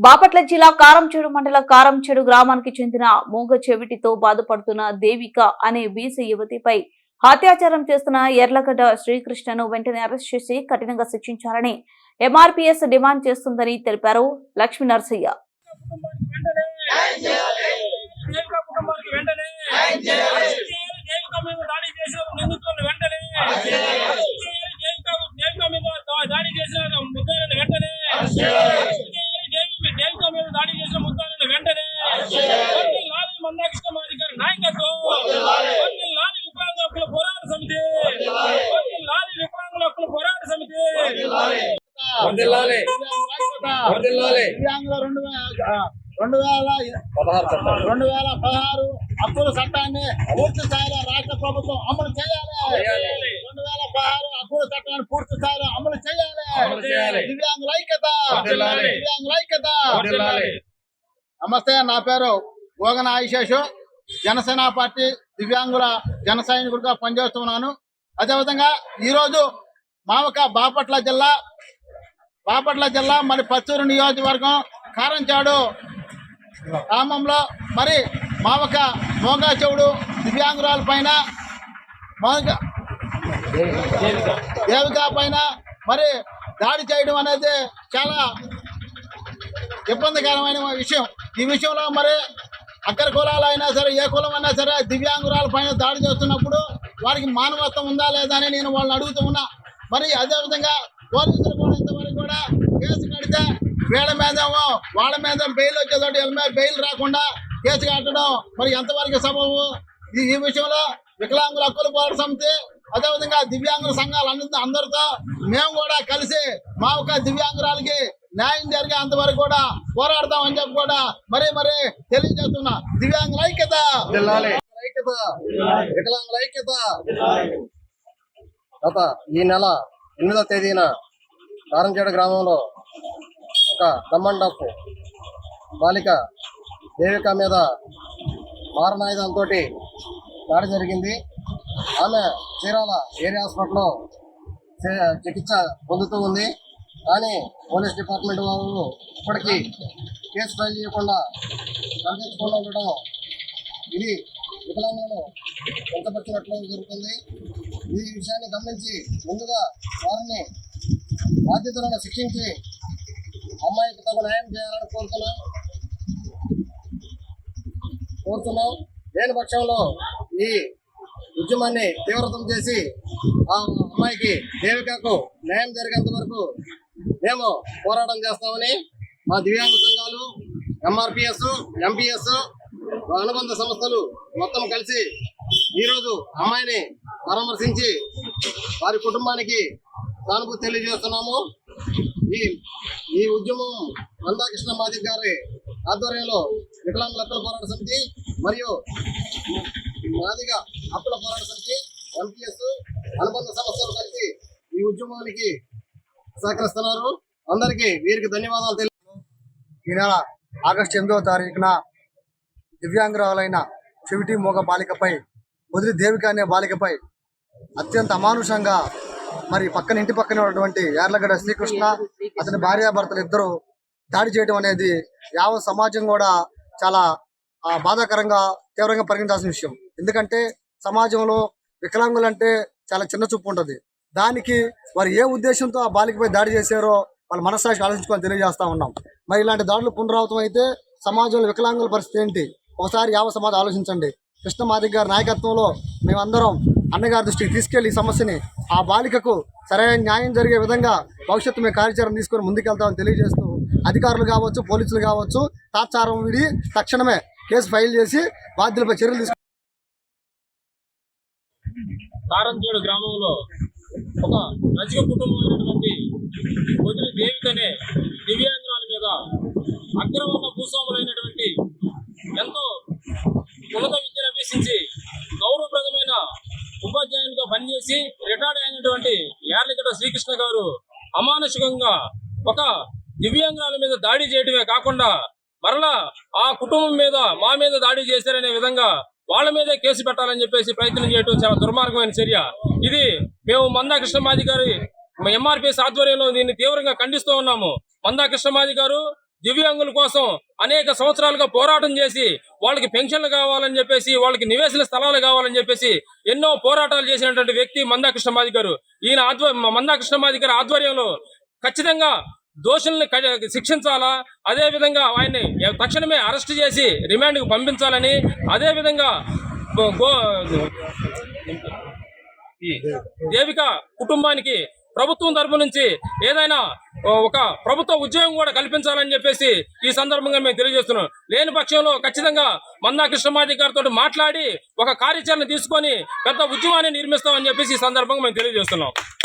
బాపట్ల జిల్లా కారంచేడు మండల కారంచేడు గ్రామానికి చెందిన మూగ చెవిటితో బాధపడుతున్న దేవిక అనే బీసీ యువతిపై అత్యాచారం చేస్తున్న ఎర్లగడ్డ శ్రీకృష్ణను వెంటనే అరెస్ట్ చేసి కఠినంగా శిక్షించాలని ఎంఆర్పీఎస్ డిమాండ్ చేస్తుందని తెలిపారు లక్ష్మీ నరసయ్య కుటుంబానికి వెంటనే జైవిక మీద దాడి చేసిన నిందితులను వెంటనే జైవిక జైవిక మీద దా- దాడి చేసిన ముద్దాయిలను వెంటనే జైవిక జైవిక మీద దాడి చేసిన ముద్దాయిలను వెంటనే వందల లారీ మందాకృష్ణమాధికారి నాయకత్వం వందల లారీ వికలాంగుల హక్కుల పోరాట సమితి వందల లారీ వికలాంగుల హక్కుల పోరాట సమితి వందలాలే వందలాలే దివ్యాంగుల రెండు వేల రెండు వేల పదహారు హక్కుల చట్టాన్ని పూర్తి స్థాయిలో రాష్ట్ర ప్రభుత్వం అమలు చేయాలి. రెండు వేల పదహారు హక్కుల చట్టాన్ని పూర్తి స్థాయిలో అమలు చేయాలి. దివ్యాంగుల ఐక్యత. దివ్యాంగుల ఐక్యత. నమస్తే నా పేరు గోగన ఆయుషేషు. జనసేన పార్టీ దివ్యాంగుల జన సైనికుడిగా పనిచేస్తున్నాను. అదేవిధంగా ఈరోజు మావక బాపట్ల జిల్లా బాపట్ల జిల్లా మరి పచ్చూరు నియోజకవర్గం కారంచాడు గ్రామంలో. మరి మావక మోగా చెవుడు దివ్యాంగురాల పైన దేవికా దేవిక పైన మరి దాడి చేయడం అనేది చాలా ఇబ్బందికరమైన విషయం. ఈ విషయంలో మరి అక్కర కులాలు అయినా సరే ఏ కులం అయినా సరే దివ్యాంగురాల పైన దాడి చేస్తున్నప్పుడు వారికి మానవత్వం ఉందా లేదా అని నేను వాళ్ళని అడుగుతూ ఉన్నా. మరి అదేవిధంగా పోలీసులు కూడా ఇంతవరకు కూడా కేసు కడితే వీళ్ళ మీదేమో వాళ్ళ మీద బెయిల్ వచ్చేతోటి వీళ్ళ మీద బెయిల్ రాకుండా కేసు కట్టడం మరి ఎంతవరకు సబబు? ఈ ఈ విషయంలో వికలాంగుల హక్కుల పోరాట సమితి అదేవిధంగా దివ్యాంగుల సంఘాలు అందరితో మేము కూడా కలిసి మా ఒక దివ్యాంగురాలకి న్యాయం జరిగే అంతవరకు కూడా పోరాడతాం అని చెప్పి కూడా మరి మరి తెలియజేస్తున్నా. దివ్యాంగుల ఐక్యత! ఐక్యత! వికలాంగుల ఐక్యత! గత ఈ నెల ఎనిమిదో తేదీన కారంచేడు గ్రామంలో ఒక దమ్మండపు బాలిక దేవిక మీద మారణాయుధంతో దాడి జరిగింది. ఆమె చీరాల ఏరియా హాస్పిటల్లో చే- చికిత్స పొందుతూ ఉంది. కానీ పోలీస్ డిపార్ట్మెంట్ వాళ్ళు ఇప్పటికీ కేసు ఫైల్ చేయకుండా కనిపించకుండా ఉండడం ఇది వికలాంగులను వ్యక్తపరిచినట్లు జరుగుతుంది. ఈ విషయాన్ని గమనించి ముందుగా వారిని బాధ్యతలను శిక్షించి అమ్మాయికి తగు న్యాయం చేయాలని కోరుతున్నాం. కోరుతున్నాం. లేని పక్షంలో ఈ ఉద్యమాన్ని తీవ్రతం చేసి ఆ అమ్మాయికి దేవికకు న్యాయం జరిగేంత వరకు మేము పోరాటం చేస్తామని మా దివ్యాంగ సంఘాలు ఎంఆర్పిఎస్ ఎంపీఎస్ అనుబంధ సంస్థలు మొత్తం కలిసి ఈరోజు అమ్మాయిని పరామర్శించి వారి కుటుంబానికి సానుభూతి తెలియజేస్తున్నాము. ఈ ఈ ఉద్యమం మందాకృష్ణ మాదిక్ గారి ఆధ్వర్యంలో వికలాంగుల హక్కుల పోరాట సమితి మరియు మాదిగ హక్కుల పోరాట సమితి ఎంపీఎస్ అనుబంధ సంస్థలు కలిసి ఈ ఉద్యమానికి సహకరిస్తున్నారు. అందరికీ వీరికి ధన్యవాదాలు తెలియదు ఈ నెల ఆగస్టు ఎనిమిదవ తారీఖున దివ్యాంగురాలైన చెవిటి మోగ బాలికపై వదిలి దేవిక అనే బాలికపై అత్యంత అమానుషంగా మరి పక్కన ఇంటి పక్కనే ఉన్నటువంటి యార్లగడ్డ శ్రీకృష్ణ అతని భార్యాభర్తలు ఇద్దరు దాడి చేయడం అనేది యావత్ సమాజం కూడా చాలా బాధాకరంగా తీవ్రంగా పరిగణించాల్సిన విషయం. ఎందుకంటే సమాజంలో వికలాంగులంటే చాలా చిన్న చూపు ఉంటుంది. దానికి వారు ఏ ఉద్దేశంతో ఆ బాలికపై దాడి చేశారో వాళ్ళ మనస్సాక్షి ఆలోచించుకొని తెలియజేస్తా ఉన్నాం. మరి ఇలాంటి దాడులు పునరావృతం అయితే సమాజంలో వికలాంగుల పరిస్థితి ఏంటి? ఒకసారి యావ సమాజం ఆలోచించండి. కృష్ణ మాదిక్ గారి నాయకత్వంలో మేమందరం అన్నగారి దృష్టికి తీసుకెళ్ళి ఈ సమస్యని ఆ బాలికకు సరైన న్యాయం జరిగే విధంగా భవిష్యత్తు మేము కార్యాచరణ తీసుకొని ముందుకెళ్తామని తెలియజేస్తూ అధికారులు కావచ్చు పోలీసులు కావచ్చు తాత్సారం విడి తక్షణమే కేసు ఫైల్ చేసి బాధ్యులపై చర్యలు తీసుకు కారంచేడు గ్రామంలో ఒక రజక కుటుంబమైనటువంటి వదిలి దేవికనే దివ్యాంగురాల మీద అగ్రవర్ణ భూస్వాములైనటువంటి ఎంతో ఉన్నత విద్యను అభ్యసించి ఉపాధ్యాయునిగా రిటైర్డ్ అయినటువంటి యార్లగడ్డ శ్రీకృష్ణ గారు అమానుషికంగా ఒక దివ్యాంగురాల మీద దాడి చేయడమే కాకుండా మరలా ఆ కుటుంబం మీద మా మీద దాడి చేశారనే విధంగా వాళ్ళ మీదే కేసు పెట్టాలని చెప్పేసి ప్రయత్నం చేయడం చాలా దుర్మార్గమైన చర్య. ఇది మేము మందా కృష్ణమాది గారి ఎంఆర్పిఎస్ ఆధ్వర్యంలో దీన్ని తీవ్రంగా ఖండిస్తూ ఉన్నాము. మందా కృష్ణమాది గారు దివ్యాంగుల కోసం అనేక సంవత్సరాలుగా పోరాటం చేసి వాళ్ళకి పెన్షన్లు కావాలని చెప్పేసి వాళ్ళకి నివేశన స్థలాలు కావాలని చెప్పేసి ఎన్నో పోరాటాలు చేసినటువంటి వ్యక్తి మందా కృష్ణమాది గారు. ఈయన ఆధ్వ మందా కృష్ణమాది గారి ఆధ్వర్యంలో ఖచ్చితంగా దోషుల్ని శిక్షించాలా? అదేవిధంగా ఆయన్ని తక్షణమే అరెస్ట్ చేసి రిమాండ్కు పంపించాలని అదేవిధంగా ఈ దేవిక కుటుంబానికి ప్రభుత్వం తరపు నుంచి ఏదైనా ఒక ప్రభుత్వ ఉద్యోగం కూడా కల్పించాలని చెప్పేసి ఈ సందర్భంగా మేము తెలియజేస్తున్నాం. లేని పక్షంలో ఖచ్చితంగా మందా కృష్ణమాది గారితో మాట్లాడి ఒక కార్యాచరణ తీసుకొని పెద్ద ఉద్యమాన్ని నిర్మిస్తామని చెప్పేసి ఈ సందర్భంగా మేము తెలియజేస్తున్నాం.